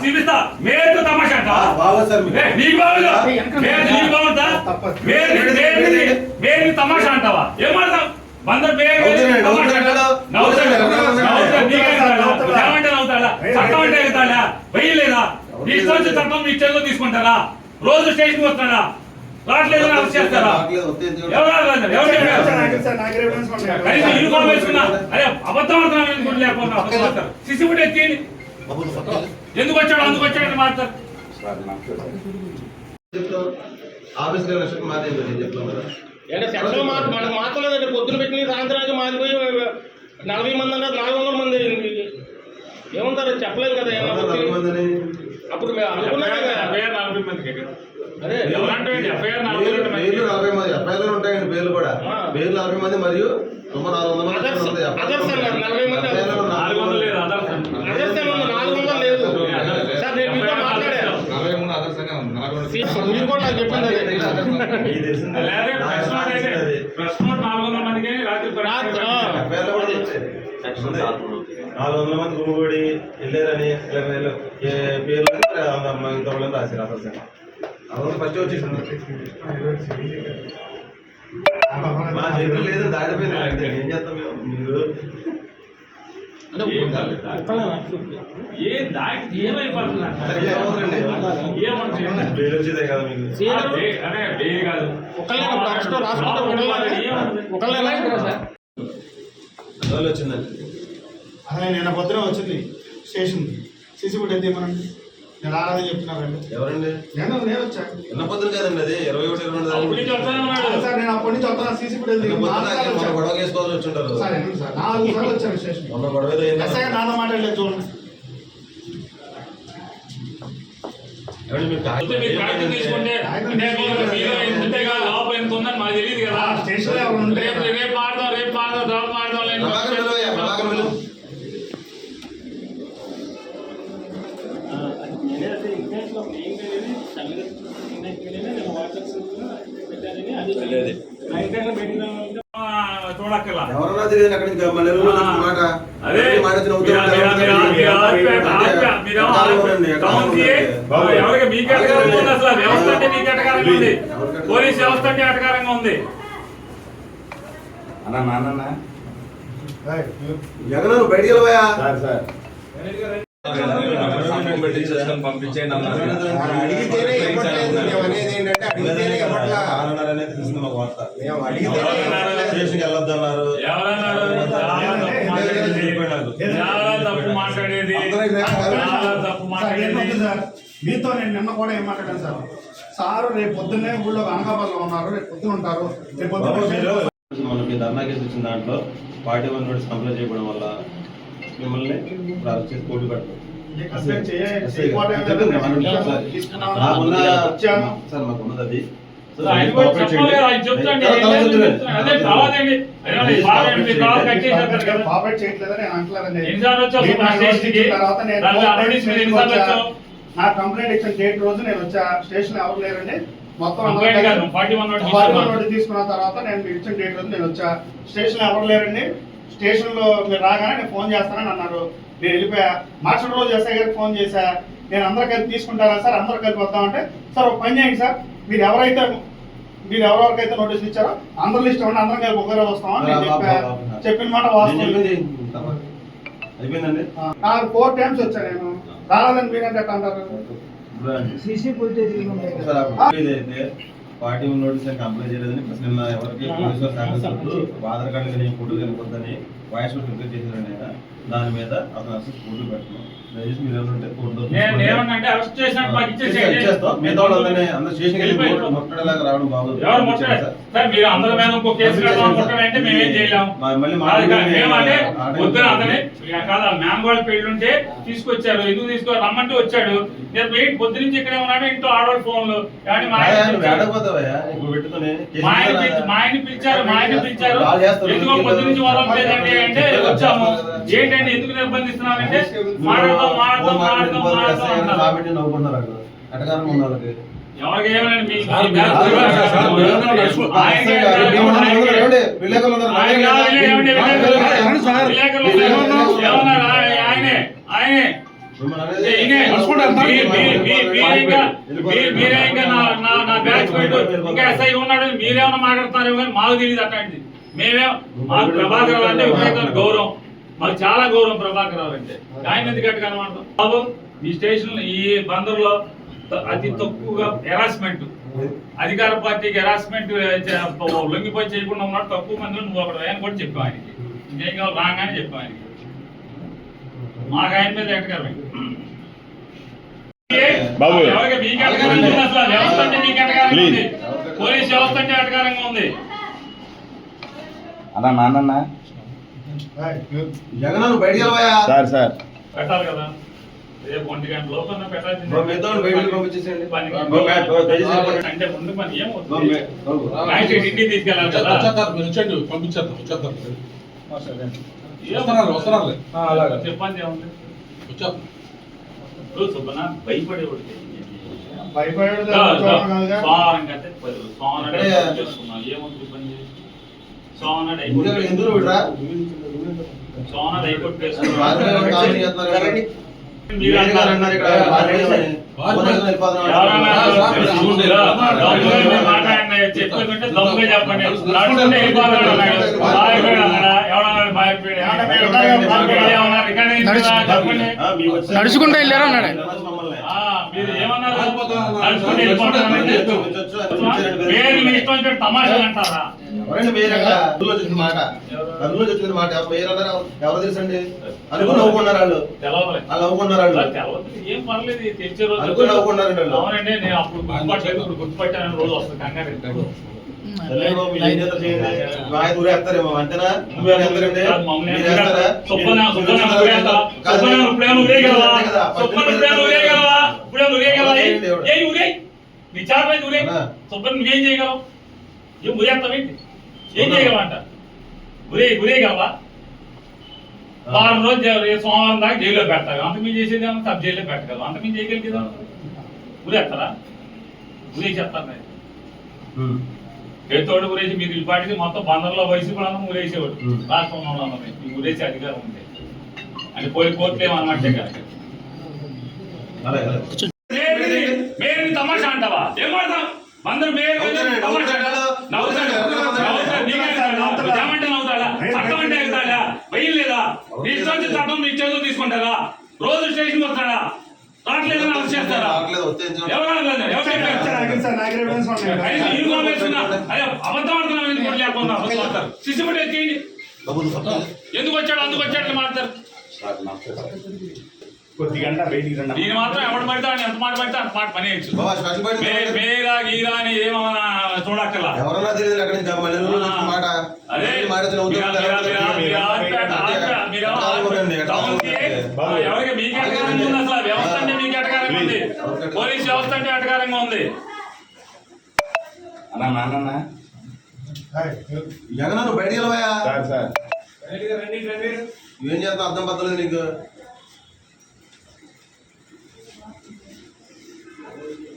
చూపిస్తా. తమాషా. ఏ, నీకు బాగుందా నీకు బాగుందా తమాషా అంటావా? బందర్? ఏమంటే చట్టం అంటే వెయ్యలేదా ఇష్టం చట్టం చేతిలో తీసుకుంటారా? రోజు స్టేషన్ వస్తాడా? రావట్లేదు అరెస్ట్ చేస్తారా? ఎవరు యూనిఫామ్ వేసుకున్నా. అరే అబద్ధం ఆడుతున్నాను అనుకుంటే లేకపోతే సిసి ఫుటేజ్ ఎందుకు వచ్చాడు? అందుకు వచ్చాడు అని మాట్లాడతారు చెప్తావు? ఆఫీస్కి వెళ్ళిన విషయం మాదే ఏంటో నేను చెప్తాను కదా. అంటే మనకు మార్చలేదండి పొద్దున పెట్టిన సాయంత్రానికి మారిపోయి నలభై మంది అన్నారు నాలుగు వందల మంది. అయింది. ఏముంటారు? చెప్పలేదు కదా? అప్పుడు. అదే ఎఫ్ఐఆర్ నలభై మంది. ఎఫ్ఐఆర్ ఉంటాయండి పేర్లు కూడా. పేర్లు నలభై మంది మరియు నాలుగు వందల మంది గుమ్మగూడి వెళ్ళారని పేర్లు వాళ్ళని రాశారు అసలు అవును ఫస్ట్ వచ్చేసింది. మా చేతులు లేదు ఏం చేస్తాం మేము? మీరు? కదా మీకు. అదే వచ్చిందండి. అదే నిన్న పొద్దున వచ్చింది. స్టేషన్. సీసీ ఫుట్ అయితే ఏమనండి నేను చెప్తున్నారండి ఎవరండి? నేను నేను వచ్చాను ఎన్న పొద్దున కదండి అది ఇరవై ఒకటి ఇరవై రెండు వస్తానే సార్ నేను అప్పటి నుంచి వస్తున్నా సీసీ మొన్న. గొడవ చేసుకోవాల్సి సార్ సార్. నాలుగు సార్లు వచ్చాను స్టేషన్ మొన్న గొడవ ఎస్ఐ మాట్లాడలేదు చూడండి. కాగితం తీసుకుంటే మాకు తెలియదు కదా. ఎవరు ఉంటే రేపు రేపు ఆడదాం రేపు ఆడదాం తర్వాత ఆడదాం లేని ప్రభాకర్ పిలవయ్యా, ప్రభాకర్ పిలువు. ఆ, చూడక్కర్లా ఎవరన్నా తెలియదు అక్కడి నుంచి మళ్ళీ ఎరువులు ఆ. మాట అదే మాట వచ్చి నవ్వుతూ మీరు- ఉంటారు. మీరు- మీరు- మీరు ఆపే- ఆపే- మీరు ఎక్కడ ఉండండి, ఎక్కడ టౌన్ ఉండండి. వ్యవస్థ అంటే ఎటకారంగా ఉంది పోలీస్ వ్యవస్థ అంటే ఎటకారంగా ఉంది. జగన్ బయటికి పంపించేయండి అడిగితేనే ఇవ్వట్లేదు. అనేది ఏంటంటే అడిగితేనే ఇవ్వట్లా. అనేది తెలిసింది మాకు వార్త. స్టేషన్కి వెళ్ళొద్దన్నారు ఎవరన్నారు చాలా తప్పు మాట్లాడేది? చాలా తప్పు మాట్లాడేది? చాలా తప్పు సార్ ఏం వద్దు మాట్లాడేది సార్. మీతో నేను నిన్న కూడా ఏం మాట్లాడాను సార్? సార్ రేపు పొద్దున్నే ఊళ్ళో అనకాపల్లిలో ఉన్నారు. రేపు పొద్దున ఉంటారు. రేపు పొద్దున్న మనకి ధర్నా కేసు వచ్చిన దాంట్లో పార్టీ వన్ నోటీస్ కంప్లైంట్ చేయడం వల్ల మిమ్మల్ని అరెస్ట్ చేసి కోర్టు పెడతాం. సార్ మాకున్నది నా కంప్లైంట్ ఇచ్చిన డేట్ రోజు నేను వచ్చా. స్టేషన్ ఎవరు లేరండి? మొత్తం అందరూ కంప్లైంట్ కాదు, కలిసి- 41 నోటీస్ ఫార్టీ వన్ తీసుకున్నాను. నోటీస్ తీసుకున్న తర్వాత నేను ఇచ్చిన డేట్ రోజు నేను వచ్చా. స్టేషన్ ఎవరు లేరండి? స్టేషన్లో మీరు రాగానే నేను ఫోన్ చేస్తానని అన్నారు. నేను వెళ్ళిపోయా. మార్చిన రోజు ఎస్ఐ గారికి ఫోన్ చేశా. నేను అందరూ కలిపి తీసుకుంటారా సార్? అందరూ కలిపి వద్దామంటే సార్ ఒక పని చేయండి సార్. మీరు ఎవరైతే మీరు ఎవరెవరికైతే నోటీస్ ఇచ్చారో అందరూ లిస్ట్ ఇవ్వండి అందరం కలిపి ఒకరే వస్తామని నేను చెప్పా చెప్పిన మాట వాస్తవం. అయిపోయిందండి? నాకు ఫోర్ టైమ్స్ వచ్చా నేను. రాలేదని మీరంటే ఎట్లా అంటారు? ఇదైతే పార్టీ నోటీస్ అని కంప్లైంట్ చేయలేదని ప్లస్ నిన్న ఎవరికి పోలీసు వారు సహకరిస్తున్నారు ఆధార్ కార్డు కానీ ఫోటో కానీ పొద్దని వాయిస్ చేశారండి ఆయన. దాని మీద అతను అసలు ఫోటో పెట్టడం దయచేసి మీరు ఏమంటే ఫోటో నేను ఏమన్నా అంటే అరెస్ట్ చేసినట్టు మాకు ఇచ్చేసేయండి. అందరూ స్టేషన్కి వెళ్ళి రావడం బాగోదు. ఎవరు సార్ మీరు అందరి మీద ఇంకో కేసు కడదాం ముట్టారంటే మేమేం చేయలేం. మా- మళ్ళీ మా కాదు కాదు, మేమంటే పొద్దున అతనే కాదు మ్యాంగోల్ పెళ్ళి ఉంటే తీసుకొచ్చారు. ఎందుకు తీసుకో? రమ్మంటే వచ్చాడు. నేను వెయిట్ పొద్దు నుంచి ఇక్కడే ఉన్నాడు ఇంట్లో ఆడవాడు ఫోన్లు. ఏమండి మా ఆయన పిలిచారు. మా ఆయన పిలిచారు వాళ్ళు. ఎందుకో పొద్దు నుంచి అంటే వచ్చాము. ఏంటంటే ఎందుకు నిర్బంధిస్తున్నారంటే మాట్లాడతాం మాట్లాడతాం మాట్లాడతాం మాట్లాడతాం ఆయన? ఆయనే మీరే ఇంకా నా బ్యాచ్ ఎస్ఐ ఉన్నాడు మీరేమన్నా మాట్లాడుతున్నారేమో కానీ మాకు తెలియదు అట్లాంటిది. మేమే మాకు ప్రభాకర్ రావు అంటే విపరీతమైన గౌరవం. మాకు చాలా గౌరవం ప్రభాకర్ రావు అంటే. ఆయన ఎందుకు గట్టిగా అనమాట బాబు ఈ స్టేషన్ ఈ బందర్లో అతి తక్కువగా హెరాస్మెంట్ అధికార పార్టీకి హెరాస్మెంట్ లొంగిపోయి చేయకుండా ఉన్నాడు తక్కువ మంది నువ్వు ఒకడు ఆయన కూడా చెప్పావు ఆయనకి. ఇంకేం కావాలి? రాగానే చెప్పావు ఆయనకి. మాకు ఆయన మీద ఎక్కడమే మీకు ఉంది అసలు? వ్యవస్థ అంటే మీకు ఎటకారంగా ఉంది? పోలీస్ వ్యవస్థ అంటే ఎటకారంగా ఉంది? అన్నా నాన్న జగన్ సార్ సార్. పెట్టాలి కదా. రేపు ఒంటి గంట లోపల పెట్టాల్సింది. పని-. అంటే ముందు పని ఏమవుతుంది? ఇంటికి తీసుకెళ్ళాలి పంపించేద్దాం వచ్చేద్దాం. వస్తున్నారు వస్తున్నారు చెప్పండి ఏముంది? వచ్చేద్దాం ఇప్పుడు భయపడేవాడు చేసుకున్నాం ఏముంది ఇబ్బంది? సోమవారం ఇంకా ఇక్కడ ఎందుకు దమ్ముగా చెప్పండి. నడుచుకుంటే వెళ్ళారు అన్నాడు. మమ్మల్ని. ఆ, మీరు ఏమన్నారు? నడుచుకుంటే తమాషాలు అంటారా? మీరు అక్కడ? అందులో వచ్చిన మాట. అందులో వచ్చిన మాట. అన్నారు ఎవరు తెలుసండి? అనుకుని నవ్వుకున్నారు వాళ్ళు. వాళ్ళు నవ్వుకున్నారు వాళ్ళు. అనుకుని నవ్వుకున్నారండి వాళ్ళు. గుర్తుపట్టాను. రోజు వస్తుంది కంగారు ఆయన ఊరేస్తారేమో అంతేనా? నువ్వు మమ్మల్ని మీరు వేస్తారా? నీ మీద నువ్వేం చేయగలవు? ఊరేస్తావేంటి? ఏం చేయగలవంట? ఊరే ఊరేయగలవా వారం రోజు జై- సోమవారం దాకా జైల్లో పెడతారు. అంత మీరు చేసేది ఏమో సబ్ జైల్లో పెట్టగలవు? అంత మీరు చేయగలిగేదా ఊరేస్తారా ఊరే చెప్తాను ఉమ్. చేతోడు ఊరేసి మీరు ఈ పాటికి మొత్తం బందర్లో వయసు కూడా ఊరేసేవాడు ఉం. రాష్ట్రంలో ఈ ఊరేసే అధికారం ఉంది. అంటే పోయి కోర్టు ఏమన్నట్టే కనుక. తమాషా అంటావా? ఏం మాడతాం అందరూ తమాషా నవ్వుతారు. నవ్వుతాడు నవ్వుతాడు నీకే నవ్వుతాడు ఏమంటే నవ్వుతాడా చట్టం అంటే ఎగుతాడా వెయ్యి లేదా నీ ఇష్టం చేతులు తీసుకుంటారా? రోజు స్టేషన్ వస్తాడా అరెస్ట్ చేస్తారా? అబద్ధం ఆడుతున్నాం ఎందుకు? వచ్చాడు? అందుకు వచ్చాడు మాట్లాడతారు. కొద్ది గంట బయటికి రండి. దీని మాత్రం ఎవడు పడితే ఆయన ఎంత మాట పడితే అంత మాట పని చేయొచ్చు బాబా, స్పెషల్ బయట మే- మేరా గీరా అని ఏమన్నా చూడక్కర్లా? ఎవరన్నా తెలియదు అక్కడి నుంచి మళ్ళీ నువ్వు మాట. అదే. మళ్ళీ మాట మీరా- ఆర్పేట, ఆర్పేట, మీరా టౌన్కి. ఆ, ఎవరికి మీకు ఎటకారంగా ఉంది అసలు? వ్యవస్థ అంటే మీకు ఎటకారంగా ఉంది. పోలీస్ వ్యవస్థ అంటే ఎటకారంగా ఉంది. అన్నా నాన్న జగన్ అన్న. బయటికి సార్ సార్. నువ్వేం చేస్తావు? అర్థం పద్దలేదు నీకు.